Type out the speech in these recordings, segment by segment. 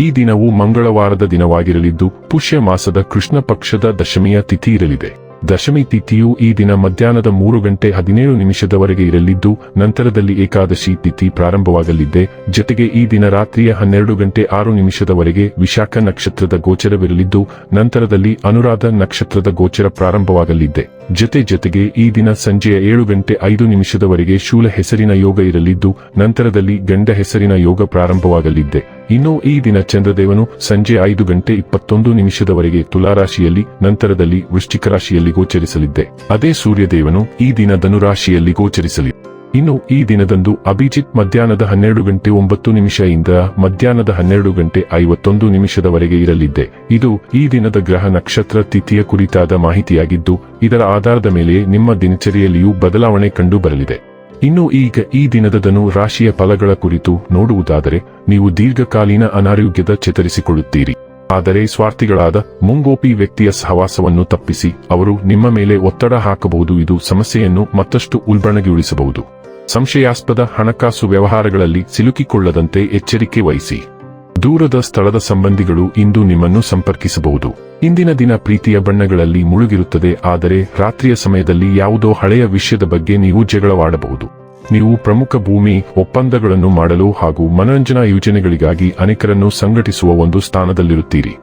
ಈ ದಿನವು ಮಂಗಳವಾರದ ದಿನವಾಗಿರಲಿದ್ದು, ಪುಷ್ಯ ಮಾಸದ ಕೃಷ್ಣ ಪಕ್ಷದ ದಶಮಿಯ ತಿಥಿ ಇರಲಿದೆ. ದಶಮಿ ತಿಥಿಯು ಈ ದಿನ ಮಧ್ಯಾಹ್ನದ ಮೂರು ಗಂಟೆ ಹದಿನೇಳು ನಿಮಿಷದವರೆಗೆ ಇರಲಿದ್ದು, ನಂತರದಲ್ಲಿ ಏಕಾದಶಿ ತಿಥಿ ಪ್ರಾರಂಭವಾಗಲಿದೆ. ಜೊತೆಗೆ ಈ ದಿನ ರಾತ್ರಿಯ ಹನ್ನೆರಡು ಗಂಟೆ ಆರು ನಿಮಿಷದವರೆಗೆ ವಿಶಾಖ ನಕ್ಷತ್ರದ ಗೋಚರವಿರಲಿದ್ದು, ನಂತರದಲ್ಲಿ ಅನುರಾಧ ನಕ್ಷತ್ರದ ಗೋಚರ ಪ್ರಾರಂಭವಾಗಲಿದ್ದೆ ಜೊತೆ ಜೊತೆಗೆ ಈ ದಿನ ಸಂಜೆಯ ಏಳು ಗಂಟೆ ಐದು ನಿಮಿಷದವರೆಗೆ ಶೂಲ ಹೆಸರಿನ ಯೋಗ ಇರಲಿದ್ದು, ನಂತರದಲ್ಲಿ ಗಂಡ ಹೆಸರಿನ ಯೋಗ ಪ್ರಾರಂಭವಾಗಲಿದ್ದೆ. ಇನ್ನು ಈ ದಿನ ಚಂದ್ರದೇವನು ಸಂಜೆ ಐದು ಗಂಟೆ ಇಪ್ಪತ್ತೊಂದು ನಿಮಿಷದವರೆಗೆ ತುಲಾರಾಶಿಯಲ್ಲಿ, ನಂತರದಲ್ಲಿ ವೃಶ್ಚಿಕ ರಾಶಿಯಲ್ಲಿ ಗೋಚರಿಸಲಿದ್ದೆ. ಅದೇ ಸೂರ್ಯದೇವನು ಈ ದಿನ ಧನುರಾಶಿಯಲ್ಲಿ ಗೋಚರಿಸಲಿ ಇನ್ನು ಈ ದಿನದಂದು ಅಭಿಜಿತ್ ಮಧ್ಯಾಹ್ನದ ಹನ್ನೆರಡು ಗಂಟೆ ಒಂಬತ್ತು ನಿಮಿಷದಿಂದ ಮಧ್ಯಾಹ್ನದ ಹನ್ನೆರಡು ಗಂಟೆ ಐವತ್ತೊಂದು ನಿಮಿಷದವರೆಗೆ ಇರಲಿದ್ದೆ. ಇದು ಈ ದಿನದ ಗ್ರಹ ನಕ್ಷತ್ರ ತಿಥಿಯ ಕುರಿತಾದ ಮಾಹಿತಿಯಾಗಿದ್ದು, ಇದರ ಆಧಾರದ ಮೇಲೆ ನಿಮ್ಮ ದಿನಚರಿಯಲ್ಲಿಯೂ ಬದಲಾವಣೆ ಕಂಡು ಬರಲಿದೆ ಇನ್ನು ಈಗ ಈ ದಿನದದನು ರಾಶಿಯ ಫಲಗಳ ಕುರಿತು ನೋಡುವುದಾದರೆ, ನೀವು ದೀರ್ಘಕಾಲೀನ ಅನಾರೋಗ್ಯದ ಚೇತರಿಸಿಕೊಳ್ಳುತ್ತೀರಿ. ಆದರೆ ಸ್ವಾರ್ಥಿಗಳಾದ ಮುಂಗೋಪಿ ವ್ಯಕ್ತಿಯ ಸಹವಾಸವನ್ನು ತಪ್ಪಿಸಿ, ಅವರು ನಿಮ್ಮ ಮೇಲೆ ಒತ್ತಡ ಹಾಕಬಹುದು. ಇದು ಸಮಸ್ಯೆಯನ್ನು ಮತ್ತಷ್ಟು ಉಲ್ಬಣಗೊಳಿಸಬಹುದು. ಸಂಶಯಾಸ್ಪದ ಹಣಕಾಸು ವ್ಯವಹಾರಗಳಲ್ಲಿ ಸಿಲುಕಿಕೊಳ್ಳದಂತೆ ಎಚ್ಚರಿಕೆ ವಹಿಸಿ. ದೂರದ ಸ್ಥಳದ ಸಂಬಂಧಿಗಳು ಇಂದು ನಿಮ್ಮನ್ನು ಸಂಪರ್ಕಿಸಬಹುದು. ಇಂದಿನ ದಿನ ಪ್ರೀತಿಯ ಬಣ್ಣಗಳಲ್ಲಿ ಮುಳುಗಿರುತ್ತದೆ, ಆದರೆ ರಾತ್ರಿಯ ಸಮಯದಲ್ಲಿ ಯಾವುದೋ ಹಳೆಯ ವಿಷಯದ ಬಗ್ಗೆ ನೀವು ಜಗಳವಾಡಬಹುದು. ನೀವು ಪ್ರಮುಖ ಭೂಮಿ, ಒಪ್ಪಂದಗಳನ್ನು ಮಾಡಲು ಹಾಗೂ ಮನರಂಜನಾ ಯೋಜನೆಗಳಿಗಾಗಿ ಅನೇಕರನ್ನು ಸಂಘಟಿಸುವ ಒಂದು ಸ್ಥಾನದಲ್ಲಿರುತ್ತೀರಿ.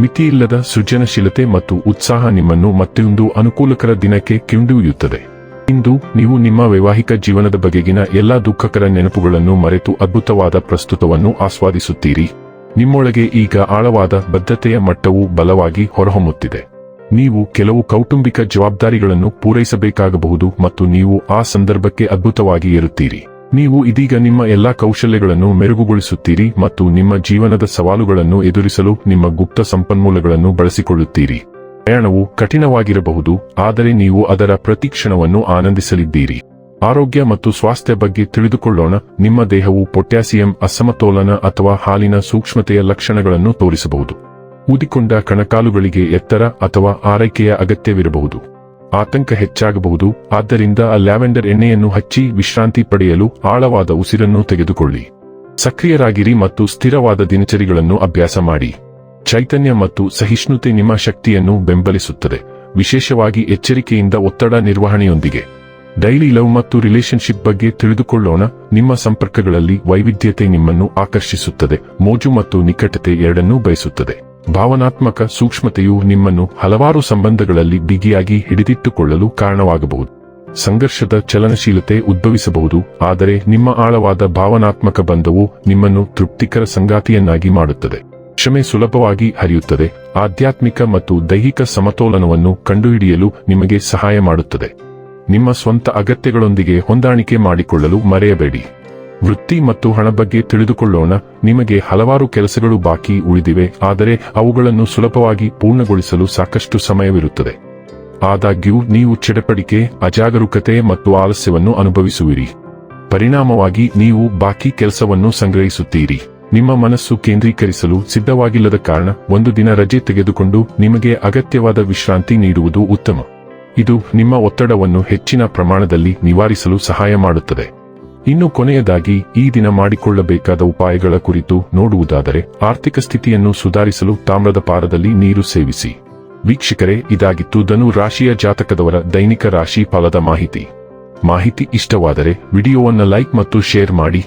ಮಿತಿಯಿಲ್ಲದ ಸೃಜನಶೀಲತೆ ಮತ್ತು ಉತ್ಸಾಹ ನಿಮ್ಮನ್ನು ಮತ್ತೊಂದು ಅನುಕೂಲಕರ ದಿನಕ್ಕೆ ಕಿಂಡೊಯ್ಯುತ್ತದೆ ಇಂದು ನೀವು ನಿಮ್ಮ ವೈವಾಹಿಕ ಜೀವನದ ಬಗೆಗಿನ ಎಲ್ಲಾ ದುಃಖಕರ ನೆನಪುಗಳನ್ನು ಮರೆತು ಅದ್ಭುತವಾದ ಪ್ರಸ್ತುತವನ್ನು ಆಸ್ವಾದಿಸುತ್ತೀರಿ. ನಿಮ್ಮೊಳಗೆ ಈಗ ಆಳವಾದ ಬದ್ಧತೆಯ ಮಟ್ಟವು ಬಲವಾಗಿ ಹೊರಹೊಮ್ಮುತ್ತಿದೆ. ನೀವು ಕೆಲವು ಕೌಟುಂಬಿಕ ಜವಾಬ್ದಾರಿಗಳನ್ನು ಪೂರೈಸಬೇಕಾಗಬಹುದು ಮತ್ತು ನೀವು ಆ ಸಂದರ್ಭಕ್ಕೆ ಅದ್ಭುತವಾಗಿ ಇರುತ್ತೀರಿ ನೀವು ಇದೀಗ ನಿಮ್ಮ ಎಲ್ಲಾ ಕೌಶಲ್ಯಗಳನ್ನು ಮೆರುಗುಗೊಳಿಸುತ್ತೀರಿ ಮತ್ತು ನಿಮ್ಮ ಜೀವನದ ಸವಾಲುಗಳನ್ನು ಎದುರಿಸಲು ನಿಮ್ಮ ಗುಪ್ತ ಸಂಪನ್ಮೂಲಗಳನ್ನು ಬಳಸಿಕೊಳ್ಳುತ್ತೀರಿ. ಪ್ರಯಾಣವು ಕಠಿಣವಾಗಿರಬಹುದು, ಆದರೆ ನೀವು ಅದರ ಪ್ರತಿಕ್ಷಣವನ್ನು ಆನಂದಿಸಲಿದ್ದೀರಿ. ಆರೋಗ್ಯ ಮತ್ತು ಸ್ವಾಸ್ಥ್ಯ ಬಗ್ಗೆ ತಿಳಿದುಕೊಳ್ಳೋಣ, ನಿಮ್ಮ ದೇಹವು ಪೊಟ್ಯಾಸಿಯಂ, ಅಸಮತೋಲನ ಅಥವಾ ಹಾಲಿನ ಸೂಕ್ಷ್ಮತೆಯ ಲಕ್ಷಣಗಳನ್ನು ತೋರಿಸಬಹುದು. ಊದಿಕೊಂಡ ಕಣಕಾಲುಗಳಿಗೆ ಎತ್ತರ ಅಥವಾ ಆರೈಕೆಯ ಅಗತ್ಯವಿರಬಹುದು. ಆತಂಕ ಹೆಚ್ಚಾಗಬಹುದು, ಆದ್ದರಿಂದ ಲ್ಯಾವೆಂಡರ್ ಎಣ್ಣೆಯನ್ನು ಹಚ್ಚಿ ವಿಶ್ರಾಂತಿ ಪಡೆಯಲು ಆಳವಾದ ಉಸಿರನ್ನು ತೆಗೆದುಕೊಳ್ಳಿ. ಸಕ್ರಿಯರಾಗಿರಿ ಮತ್ತು ಸ್ಥಿರವಾದ ದಿನಚರಿಗಳನ್ನು ಅಭ್ಯಾಸ ಮಾಡಿ. ಚೈತನ್ಯ ಮತ್ತು ಸಹಿಷ್ಣುತೆ ನಿಮ್ಮ ಶಕ್ತಿಯನ್ನು ಬೆಂಬಲಿಸುತ್ತದೆ. ವಿಶೇಷವಾಗಿ ಎಚ್ಚರಿಕೆಯಿಂದ ಒತ್ತಡ ನಿರ್ವಹಣೆಯೊಂದಿಗೆ. ಡೈಲಿ ಲವ್ ಮತ್ತು ರಿಲೇಶನ್ಶಿಪ್ ಬಗ್ಗೆ ತಿಳಿದುಕೊಳ್ಳೋಣ. ನಿಮ್ಮ ಸಂಪರ್ಕಗಳಲ್ಲಿ ವೈವಿಧ್ಯತೆ ನಿಮ್ಮನ್ನು ಆಕರ್ಷಿಸುತ್ತದೆ. ಮೋಜು ಮತ್ತು ನಿಕಟತೆ ಎರಡನ್ನೂ ಬಯಸುತ್ತದೆ. ಭಾವನಾತ್ಮಕ ಸೂಕ್ಷ್ಮತೆಯು ನಿಮ್ಮನ್ನು ಹಲವಾರು ಸಂಬಂಧಗಳಲ್ಲಿ ಬಿಗಿಯಾಗಿ ಹಿಡಿದಿಟ್ಟುಕೊಳ್ಳಲು ಕಾರಣವಾಗಬಹುದು. ಸಂಘರ್ಷದ ಚಲನಶೀಲತೆ ಉದ್ಭವಿಸಬಹುದು. ಆದರೆ ನಿಮ್ಮ ಆಳವಾದ ಭಾವನಾತ್ಮಕ ಬಂಧವು ನಿಮ್ಮನ್ನು ತೃಪ್ತಿಕರ ಸಂಗಾತಿಯನ್ನಾಗಿ ಮಾಡುತ್ತದೆ. ಕ್ಷಮೆ ಸುಲಭವಾಗಿ ಹರಿಯುತ್ತದೆ. ಆಧ್ಯಾತ್ಮಿಕ ಮತ್ತು ದೈಹಿಕ ಸಮತೋಲನವನ್ನು ಕಂಡುಹಿಡಿಯಲು ನಿಮಗೆ ಸಹಾಯ ಮಾಡುತ್ತದೆ. ನಿಮ್ಮ ಸ್ವಂತ ಅಗತ್ಯಗಳೊಂದಿಗೆ ಹೊಂದಾಣಿಕೆ ಮಾಡಿಕೊಳ್ಳಲು ಮರೆಯಬೇಡಿ. ವೃತ್ತಿ ಮತ್ತು ಹಣ ಬಗ್ಗೆ ತಿಳಿದುಕೊಳ್ಳೋಣ. ನಿಮಗೆ ಹಲವಾರು ಕೆಲಸಗಳು ಬಾಕಿ ಉಳಿದಿವೆ. ಆದರೆ ಅವುಗಳನ್ನು ಸುಲಭವಾಗಿ ಪೂರ್ಣಗೊಳಿಸಲು ಸಾಕಷ್ಟು ಸಮಯವಿರುತ್ತದೆ. ಆದಾಗ್ಯೂ, ನೀವು ಚಡಪಡಿಕೆ ಅಜಾಗರೂಕತೆ ಮತ್ತು ಆಲಸ್ಯವನ್ನು ಅನುಭವಿಸುವಿರಿ. ಪರಿಣಾಮವಾಗಿ, ನೀವು ಬಾಕಿ ಕೆಲಸವನ್ನು ಸಂಗ್ರಹಿಸುತ್ತೀರಿ. ನಿಮ್ಮ ಮನಸ್ಸು ಕೇಂದ್ರೀಕರಿಸಲು ಸಿದ್ಧವಾಗಿಲ್ಲದ ಕಾರಣ ಒಂದು ದಿನ ರಜೆ ತೆಗೆದುಕೊಂಡು ನಿಮಗೆ ಅಗತ್ಯವಾದ ವಿಶ್ರಾಂತಿ ನೀಡುವುದು ಉತ್ತಮ. ಇದು ನಿಮ್ಮ ಒತ್ತಡವನ್ನು ಹೆಚ್ಚಿನ ಪ್ರಮಾಣದಲ್ಲಿ ನಿವಾರಿಸಲು ಸಹಾಯ ಮಾಡುತ್ತದೆ. ಇನ್ನು ಕೊನೆಯದಾಗಿ, ಈ ದಿನ ಮಾಡಿಕೊಳ್ಳಬೇಕಾದ ಉಪಾಯಗಳ ಕುರಿತು ನೋಡುವುದಾದರೆ, ಆರ್ಥಿಕ ಸ್ಥಿತಿಯನ್ನು ಸುಧಾರಿಸಲು ತಾಮ್ರದ ಪಾರದಲ್ಲಿ ನೀರು ಸೇವಿಸಿ. ವೀಕ್ಷಕರೇ, ಇದಾಗಿತ್ತು ಧನು ರಾಶಿಯ ಜಾತಕದವರ ದೈನಿಕ ರಾಶಿ ಫಲದ ಮಾಹಿತಿ. ಮಾಹಿತಿ ಇಷ್ಟವಾದರೆ, ವಿಡಿಯೋವನ್ನು ಲೈಕ್ ಮತ್ತು ಶೇರ್ ಮಾಡಿ.